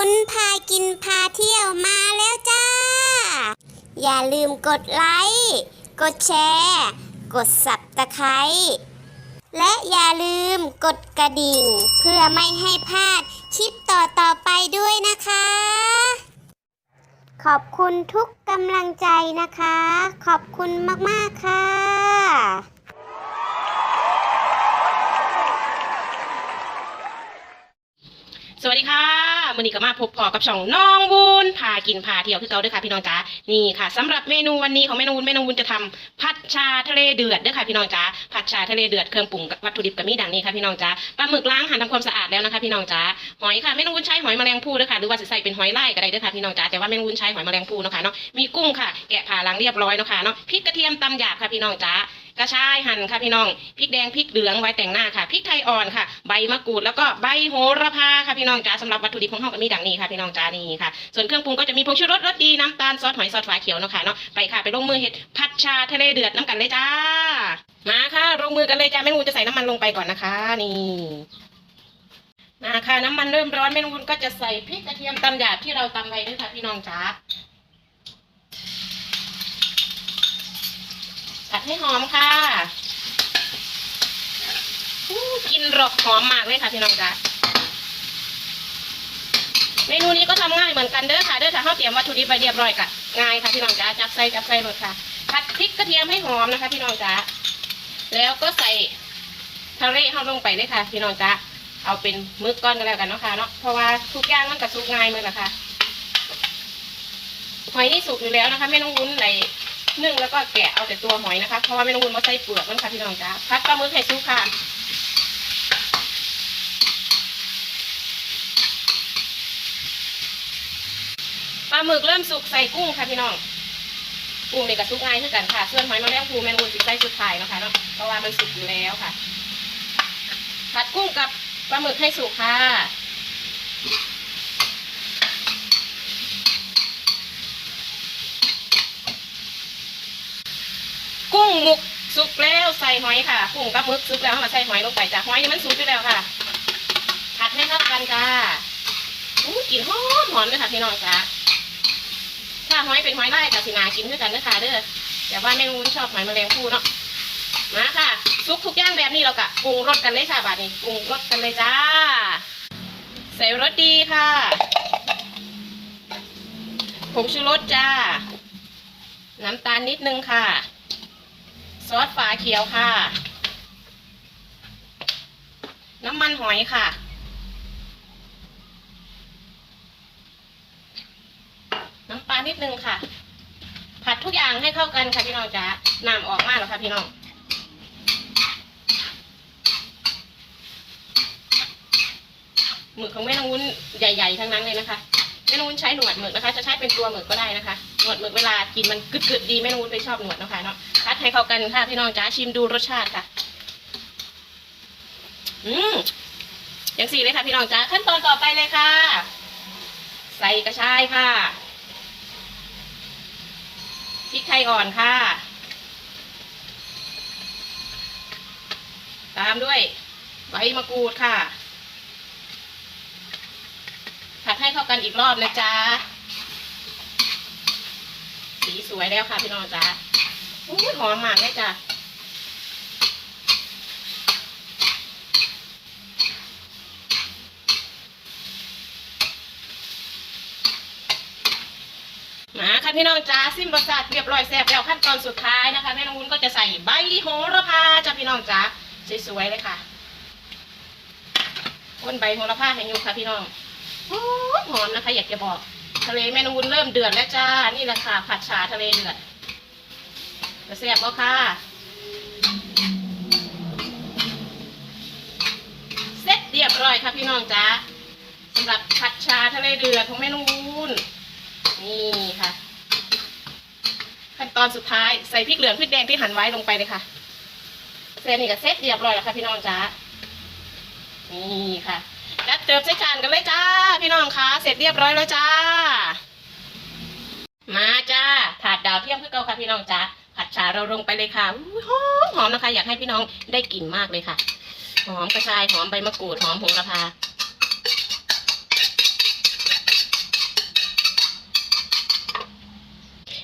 วุ้พากินพาเที่ยวมาแล้วจ้า อย่าลืมกดไลค์ กดแชร์ กดสับตะไคร้และอย่าลืมกดกระดิ่ง เพื่อไม่ให้พลาดคลิปต่อต่อไปด้วยนะคะ ขอบคุณทุกกำลังใจนะคะ ขอบคุณมาก ๆ ค่ะสวัสดีค่ะ มือนี้ก็มาพบพอกับช่องน้องวุ้นพากินพาเที่ยวคือเก่าเด้อค่ะพี่น้องจ๋านี่ค่ะสำหรับเมนูวันนี้ของแม่น้องวุ้นแม่น้องวุ้นจะทำผัดชาทะเลเดือดเด้อค่ะพี่น้องจ๋าผัดชาทะเลเดือดเครื่องปรุงวัตถุดิบก็มีดังนี้ค่ะพี่น้องจ๋าปลาหมึกล้างหั่นทำความสะอาดแล้วนะคะพี่น้องจ๋าหอยค่ะแม่น้องวุ้นใช้หอยแมลงภู่เด้อค่ะหรือว่าจะใส่เป็นหอยไล่ก็ได้เด้อค่ะพี่น้องจ๋าแต่ว่าแม่น้องวุ้นใช้หอยแมลงภู่เนาะค่ะเนาะมีกุ้งค่ะแกะผ่าล้างเรียบร้อยเนาะค่ะเนาะพริกกระเทียมตำหยาบค่ะพี่น้องจ๋า กระชายหั่นค่ะพี่น้องพริกแดงพริกเหลืองไว้แต่งหน้าค่ะพริกไทยอ่อนค่ะ ใบมะกรูดแล้วก็ใบโหระพาค่ะพี่น้องจ๋าสำหรับวัตถุดิบของเราก็มีดังนี้ค่ะพี่น้องจ๋านี่ค่ะ ส่วนเครื่องปรุงก็จะมีผงชูรสรสดีน้ำตาลซอสหอยซอสฝาเขียวเนาะค่ะเนาะไปค่ะไปลงมือเห็ดผัดชาทะเลเดือดน้ำกันเลยจ้า มาค่ะลงมือกันเลยจ้าแม่นูจะใส่น้ำมันลงไปก่อนนะคะนี่มาค่ะน้ำมันเริ่มร้อนแม่นูนก็จะใส่พริกกระเทียมตำหยาบที่เราตำไว้ด้วยค่ะพี่น้องจ๋า ผัดให้หอมค่ะอู้กินรกหอมมากเลยค่ะพี่น้องจ๋าเมนูนี้ก็ทำง่ายเหมือนกันเด้อค่ะเด้อถ้าเขาเตรียมวัตถุดิบไปเรียบร้อยกะง่ายค่ะพี่น้องจ๋าจับใส่จับใส่หมดค่ะผัดพริกกระเทียมให้หอมนะคะ พี่น้องจ๋าแล้วก็ใส่ทะเลเข้าลงไปเลยค่ะ พี่น้องจ๋าเอาเป็นมึกก้อนก็แล้วกันเนาะค่ะเนาะเพราะว่าทุกอย่างมันกระสุกง่ายหมือละค่ะหอยนี่สุกอยู่แล้วนะคะไม่ต้องวุ้นอะไร นึ่งแล้วก็แกะเอาแต่ตัวหอยนะคะ เพราะว่าไม่ต้องวุ้นมาใส่เปลือกมันค่ะพี่น้องจ๋าพัดปลาหมึกให้สุกค่ะปลาหมึกเริ่มสุกใส่กุ้งค่ะพี่น้อง กุ้งนี่ก็สุกง่ายคือกันค่ะส่วนหอยแมลงภูแมงมุมสิใส่สุดท้ายนะคะเนาะ เพราะว่ามันสุกอยู่แล้วค่ะ ผัดกุ้งกับปลาหมึกให้สุกค่ะ งหมุกสุกแล้วใส่หอยค่ะกุ้งกับหมึกสุกแล้วเอามาใส่หอยลงไปจ้ะหอยนี่มันสุกอยู่แล้วค่ะผัดให้เข้ากันค่ะอู้กลิ่นหอมหอมเลยค่ะพี่น้องจ้าถ้าหอยเป็นหอยไล่กับสินากินด้วยกันนะคะเด้อแต่ว่าแม่งูชอบหอยแมลงภู่เนาะมาค่ะซุกทุกอย่างแบบนี้เรากะปรุงรสกันเลยค่ะบาดนี้ปรุงรสกันเลยจ้า ใส่รสดีค่ะผงชูรสจ้า น้ำตาลนิดนึงค่ะ ซอสฝาเขียวค่ะ น้ำมันหอยค่ะ น้ำปลานิดนึงค่ะ ผัดทุกอย่างให้เข้ากันค่ะพี่น้องจ๋าน้ำออกมากแล้วค่ะพี่น้องหมึกของแม่นางวุ้นใหญ่ๆทั้งนั้นเลยนะคะแม่นางวุ้นใช้หนวดหมึกนะคะ จะใช้เป็นตัวหมึกก็ได้นะคะ หนวดหมึกเวลากินมันกึดๆดีแม่นางวุ้นไปชอบหนวดนะคะเนาะ ให้เข้ากันค่ะพี่น้องจ๋าชิมดูรสชาติค่ะ อืมอย่างสี่เลยค่ะพี่น้องจ๋าขั้นตอนต่อไปเลยค่ะ ใส่กระชายค่ะพริกไทยอ่อนค่ะ ตามด้วยใบมะกรูดค่ะ ผัดให้เข้ากันอีกรอบนะจ๊ะ สีสวยแล้วค่ะพี่น้องจ๊ะ อู้ยหอมมากเลยจ้ะมาค่ะพี่น้องจ้าซิมประสาติเรียบร้อยแซ่บแล้วขั้นตอนสุดท้ายนะคะแม่น้องวุ้นก็จะใส่ใบโหระพาจ้าพี่น้องจ้าสวยๆเลยค่ะคนใบโหระพาให้อยู่ค่ะพี่น้องหอมหอมนะคะอยากจะบอก ทะเลแม่น้องวุ้นเริ่มเดือดแล้วจ้านี่แหละค่ะผัดชาทะเลเดือด จะแซ่บก็ค่ะเสร็จเรียบร้อยค่ะพี่น้องจ้าสำหรับผัดชาทะเลเดือดของแม่น้องวุ้นนี่ค่ะ ขั้นตอนสุดท้ายใส่พริกเหลืองพริกแดงที่หั่นไว้ลงไปเลยค่ะเส้นนี่ก็เสร็จเรียบร้อยแล้วค่ะพี่น้องจ้านี่ค่ะจัดเติมใส่จานกันเลยจ้า พี่น้องคะเสร็จเรียบร้อยแล้วจ้า มาจ้าถาดดาวเทียมคือเก่าค่ะพี่น้องจ้า ชาเราลงไปเลยค่ะหอมหอมนะคะ อยากให้พี่น้องได้กลิ่นมากเลยค่ะ หอมกระชายหอมใบมะกรูดหอมโหระพา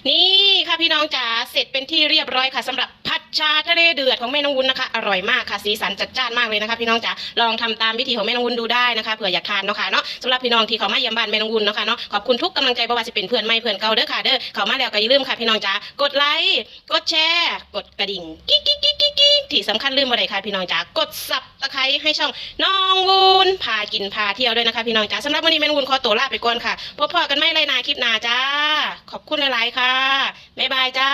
นี่ค่ะพี่น้องจ๋าเสร็จเป็นที่เรียบร้อยค่ะสำหรับ ชาทะเลเดือดของแม่น้องวุ้นนะคะ อร่อยมากค่ะสีสันจัดจ้านมากเลยนะคะ พี่น้องจ๋าลองทำตามวิธีของแม่น้องวุ้นดูได้นะคะเผื่ออยากทานเนาะค่ะเนาะสำหรับพี่น้องที่เขามาเยี่ยมบ้านแม่น้องวุ้นเนาะค่ะเนาะขอบคุณทุกกำลังใจบ่ว่าจะเป็นเพื่อนไม่เพื่อนเก่าเด้อค่ะเด้อเขามาแล้วก็อย่าลืมค่ะพี่น้องจ๋ากดไลค์กดแชร์กดกระดิ่งกิ๊กกิ๊กกิ๊กกิ๊กที่สำคัญลืมอะไรค่ะพี่น้องจ๋ากดสับตะไคร้ให้ช่องน้องวุ้นพากินพาเที่ยวด้วยนะคะ พี่น้องจ๋าสำหรับวันนี้แม่น้องวุ้นขอตัวลาไปก่อนค่ะพบพอกันไม่ไรนาคลิปหน้าจ้าขอบคุณหลายๆค่ะบ๊ายบายจ้า